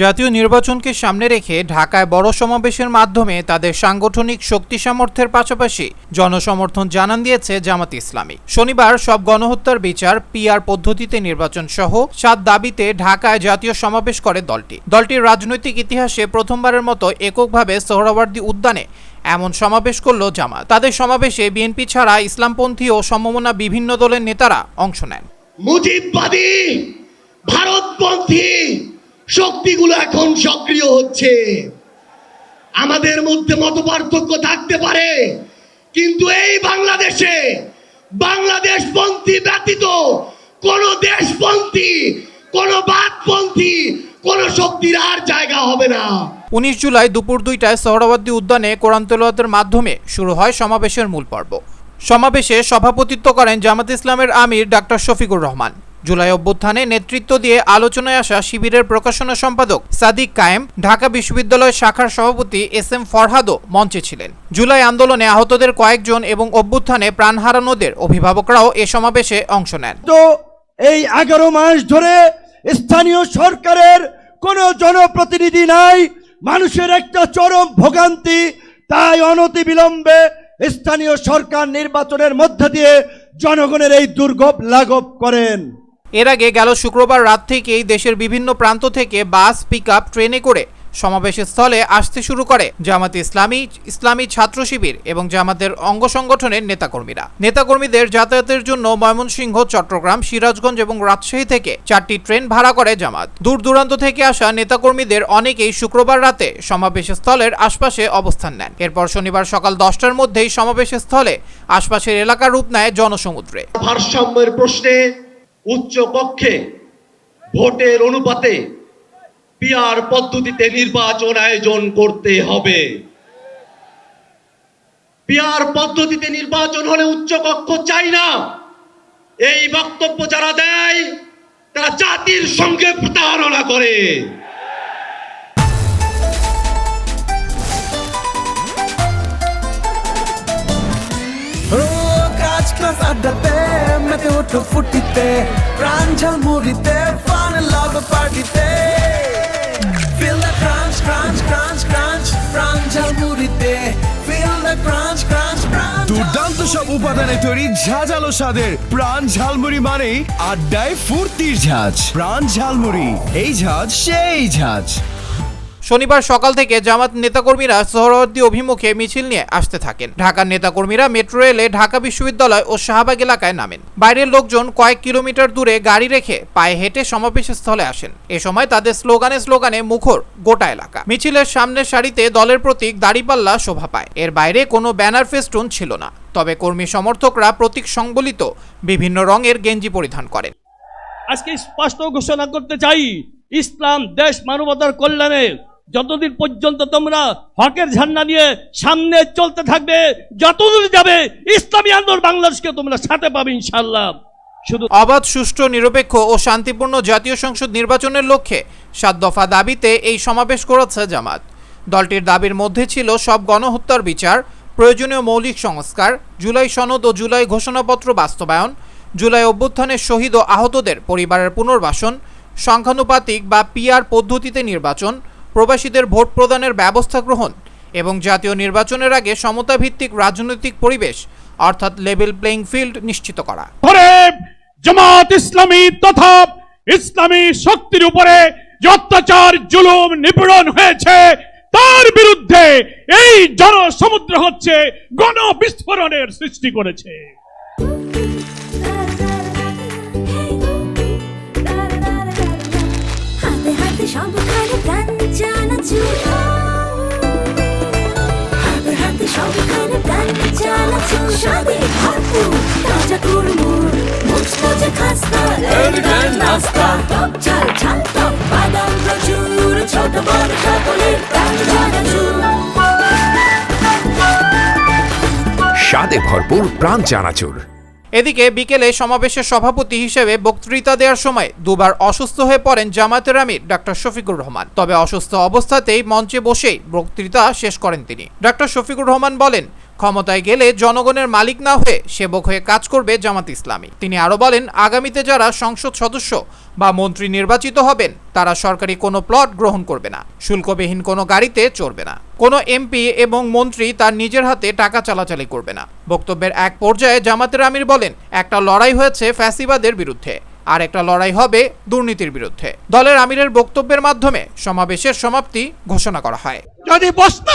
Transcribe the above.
জাতীয় নির্বাচনকে সামনে রেখে ঢাকায় বড় সমাবেশের মাধ্যমে তাদের সাংগঠনিক শক্তি সামর্থ্যের পাশাপাশি জনসমর্থন জানান দিয়েছে জামাত ইসলামী। শনিবার সব গণহত্যার বিচার, পিআর পদ্ধতিতে নির্বাচন সহ সাত দাবিতে ঢাকায় জাতীয় সমাবেশ করে দলটি। দলটির রাজনৈতিক ইতিহাসে প্রথমবারের মতো এককভাবে সোহরাওয়ার্দী উদ্যানে এমন সমাবেশ করল জামাত। তাদের সমাবেশে বিএনপি ছাড়া ইসলামপন্থী ও সমমনা বিভিন্ন দলের নেতারা অংশ নেন। মুজিববাদী ভারতপন্থী শক্তিগুলো এখন সক্রিয় হচ্ছে। আমাদের মধ্যে মত পার্থক্য থাকতে পারে, কিন্তু এই বাংলাদেশে বাংলাদেশপন্থী ব্যতীত কোন দেশপন্থী, কোন বাদপন্থী, কোন শক্তির আর জায়গা হবে না। উনিশ জুলাই দুপুর দুইটায় সোহরাওয়ার্দী উদ্যানে কোরআন তেলাওয়াতের মাধ্যমে শুরু হয় সমাবেশের মূল পর্ব। সমাবেশে সভাপতিত্ব করেন জামাত ইসলামের আমির ডাক্তার শফিকুর রহমান। জুলাই অভ্যুত্থানে নেতৃত্ব দিয়ে আলোচনায় আসা শিবিরের প্রকাশনা সম্পাদক সাদিক কায়েম ঢাকা বিশ্ববিদ্যালয় শাখার সভাপতি এস এম ফরহাদও মঞ্চে ছিলেন। জুলাই আন্দোলনে আহতদের কয়েকজন এবং অভ্যুত্থানে প্রাণ হারানোদের অভিভাবকরাও এ সমাবেশে অংশ নেন। তো এই এগারো মাস ধরে স্থানীয় সরকারের কোনো জনপ্রতিনিধি নাই, মানুষের একটা চরম ভোগান্তি, তাই অনতিবিলম্বে স্থানীয় সরকার নির্বাচনের মধ্য দিয়ে জনগণের এই দুর্ভোগ লাঘব করেন। এর আগে গেল শুক্রবার রাত থেকেই দেশের বিভিন্ন প্রান্ত থেকে বাস পিক ট্রেনে করে সমাবেশ স্থলে আসতে শুরু করে জামাত ইসলামী ইসলামী ছাত্র শিবির এবং জামাতের অঙ্গ সংগঠনের নেতাকর্মীরা। নেতাকর্মীদের যাতায়াতের জন্য ময়মনসিংহ, চট্টগ্রাম, সিরাজগঞ্জ এবং রাজশাহী থেকে চারটি ট্রেন ভাড়া করে জামাত। দূর দূরান্ত থেকে আসা নেতাকর্মীদের অনেকেই শুক্রবার রাতে সমাবেশ স্থলের আশপাশে অবস্থান নেন। এরপর শনিবার সকাল দশটার মধ্যেই সমাবেশ স্থলে আশপাশের এলাকার রূপ নেয় জনসমুদ্রে। ভারসাম্যের প্রশ্নে উচ্চ কক্ষে ভোটের অনুপাতে পিয়ার পদ্ধতিতে নির্বাচন আয়োজন করতে হবে। পিয়ার পদ্ধতিতে নির্বাচন হলে উচ্চ কক্ষ চাই না। এই বক্তব্য যারা দেয়, তারা জাতির সঙ্গে প্রতারণা করে। ক্লাস আড্ডাতে মেতে ওঠো ফুটিতে প্রাণ ঝালমুড়িতে ফান লাভ পার্টিতে Feel the crunch, crunch, crunch, crunch প্রাণ ঝালমুড়িতে Feel the crunch, crunch, crunch. দুর্দান্ত সব উপাদানে তৈরি ঝাঁঝালো স্বাদের প্রাণ ঝালমুড়ি মানেই আড্ডায় ফুর্তির ঝাঁজ। প্রাণ ঝালমুড়ি এই ঝাঁজ সেই ঝাঁজ। শনিবার সকাল থেকে জামাত নেতাকর্মীরা সোহরাওয়ার্দী অভিমুখে মিছিল নিয়ে আসতে থাকেন। ঢাকার নেতাকর্মীরা মেট্রো রেলে ঢাকা বিশ্ববিদ্যালয় ও শাহবাগ এলাকায় নামেন। বাইরের লোকজন কয়েক কিলোমিটার দূরে গাড়ি রেখে পায়ে হেঁটে সমাবেশ স্থলে আসেন। এ সময় তাদের স্লোগানে স্লোগানে মুখর গোটা এলাকা। মিছিলের সামনের সারিতে দলের প্রতীক দাড়িপাল্লা শোভা পায়। এর বাইরে কোনো ব্যানার ফেস্টুন ছিল না। তবে কর্মী সমর্থকরা প্রতীক সংবলিত বিভিন্ন রঙের গেঞ্জি পরিধান করেন। আজকে স্পষ্ট ঘোষণা করতে চাই, ইসলাম দেশ মানবতার কল্যাণে যতদিন পর্যন্ত তোমরা হকের ঝান্না নিয়ে সামনে চলতে থাকবে, যতদূর যাবে, ইসলামী আন্দোলন বাংলাদেশকে তোমরা সাথে পাবে ইনশাল্লাহ শুধু অবাধ সুষ্ঠু, নিরপেক্ষ ও শান্তিপূর্ণ জাতীয় সংসদ নির্বাচনের লক্ষ্যে সাত দফা দাবিতে এই সমাবেশ করেছে জামাত। দলটির দাবির মধ্যে ছিল সব গণহত্যার বিচার, প্রয়োজনীয় মৌলিক সংস্কার, জুলাই সনদ ও জুলাই ঘোষণাপত্র বাস্তবায়ন, জুলাই অভ্যুত্থানের শহীদ ও আহতদের পরিবারের পুনর্বাসন, সংখ্যানুপাতিক বা পিআর পদ্ধতিতে নির্বাচন প্রবাসীদের ভোট প্রদানের ব্যবস্থা গ্রহণ এবং জাতীয় নির্বাচনের আগে সমতাভিত্তিক রাজনৈতিক পরিবেশ, অর্থাৎ লেভেল প্লেইং ফিল্ড নিশ্চিত করা। জামাত ইসলামী তথা ইসলামী শক্তির উপরে যে অত্যাচার, জুলুম, নিপীড়ন হয়েছে, তার বিরুদ্ধে এই জনসমুদ্র হচ্ছে গণ বিস্ফোরণের সৃষ্টি করেছে। ছোট বড় সকলের স্বাদে ভরপুর প্রাণ চানাচুর। এদিকে বিকেলে সমাবেশের সভাপতি হিসেবে বক্তৃতা দেওয়ার সময় দুবার অসুস্থ হয়ে পড়েন জামায়াতের আমির ডাক্তার শফিকুর রহমান। তবে অসুস্থ অবস্থাতেই মঞ্চে বসেই বক্তৃতা শেষ করেন তিনি। ডাক্তার শফিকুর রহমান বলেন ক্ষমতায় গেলে জনগণের মালিক না হয়ে সেবক হয়ে কাজ করবে জামাত ইসলামী। তিনি আরও বলেন, আগামীতে যারা সংসদ সদস্য বা মন্ত্রী নির্বাচিত হবেন, তারা সরকারি কোনো প্লট গ্রহণ করবে না, শুল্কবিহীন কোনো গাড়িতে চড়বে না। কোনো এমপি এবং মন্ত্রী তার নিজের হাতে টাকা চালাচালি করবে না। বক্তব্যের এক পর্যায়ে জামাতের আমির বলেন, একটা লড়াই হয়েছে ফ্যাসিবাদের বিরুদ্ধে, আর একটা লড়াই হবে দুর্নীতির বিরুদ্ধে। দলের আমিরের বক্তব্যের মাধ্যমে সমাবেশের সমাপ্তি ঘোষণা করা হয়। যদি বস্তা